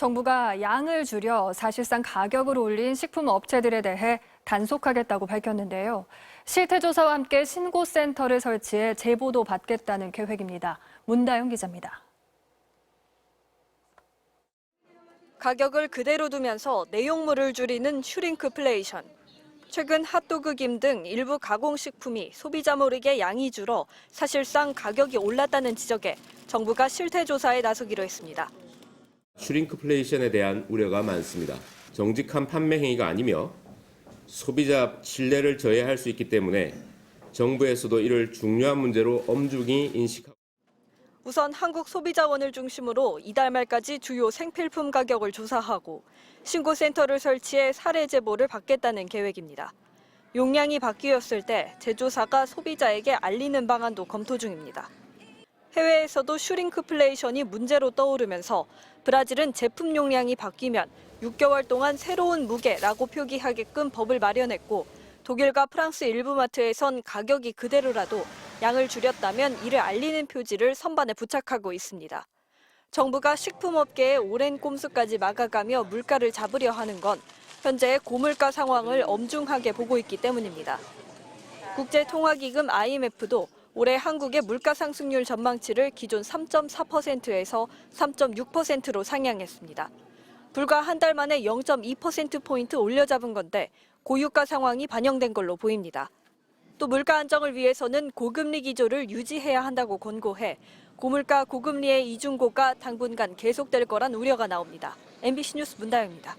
정부가 양을 줄여 사실상 가격을 올린 식품 업체들에 대해 단속하겠다고 밝혔는데요. 실태조사와 함께 신고센터를 설치해 제보도 받겠다는 계획입니다. 문다영 기자입니다. 가격을 그대로 두면서 내용물을 줄이는 슈링크플레이션. 최근 핫도그 김 등 일부 가공식품이 소비자 모르게 양이 줄어 사실상 가격이 올랐다는 지적에 정부가 실태조사에 나서기로 했습니다. 슈링크플레이션에 대한 우려가 많습니다. 정직한 판매 행위가 아니며 소비자 신뢰를 저해할 수 있기 때문에 정부에서도 이를 중요한 문제로 엄중히 인식하고 우선 한국 소비자원을 중심으로 이달 말까지 주요 생필품 가격을 조사하고 신고센터를 설치해 사례 제보를 받겠다는 계획입니다. 용량이 바뀌었을 때 제조사가 소비자에게 알리는 방안도 검토 중입니다. 해외에서도 슈링크플레이션이 문제로 떠오르면서 브라질은 제품 용량이 바뀌면 6개월 동안 새로운 무게라고 표기하게끔 법을 마련했고 독일과 프랑스 일부 마트에선 가격이 그대로라도 양을 줄였다면 이를 알리는 표지를 선반에 부착하고 있습니다. 정부가 식품업계의 오랜 꼼수까지 막아가며 물가를 잡으려 하는 건 현재의 고물가 상황을 엄중하게 보고 있기 때문입니다. 국제통화기금 IMF도 올해 한국의 물가 상승률 전망치를 기존 3.4%에서 3.6%로 상향했습니다. 불과 한 달 만에 0.2%포인트 올려잡은 건데 고유가 상황이 반영된 걸로 보입니다. 또 물가 안정을 위해서는 고금리 기조를 유지해야 한다고 권고해 고물가 고금리의 이중고가 당분간 계속될 거란 우려가 나옵니다. MBC 뉴스 문다영입니다.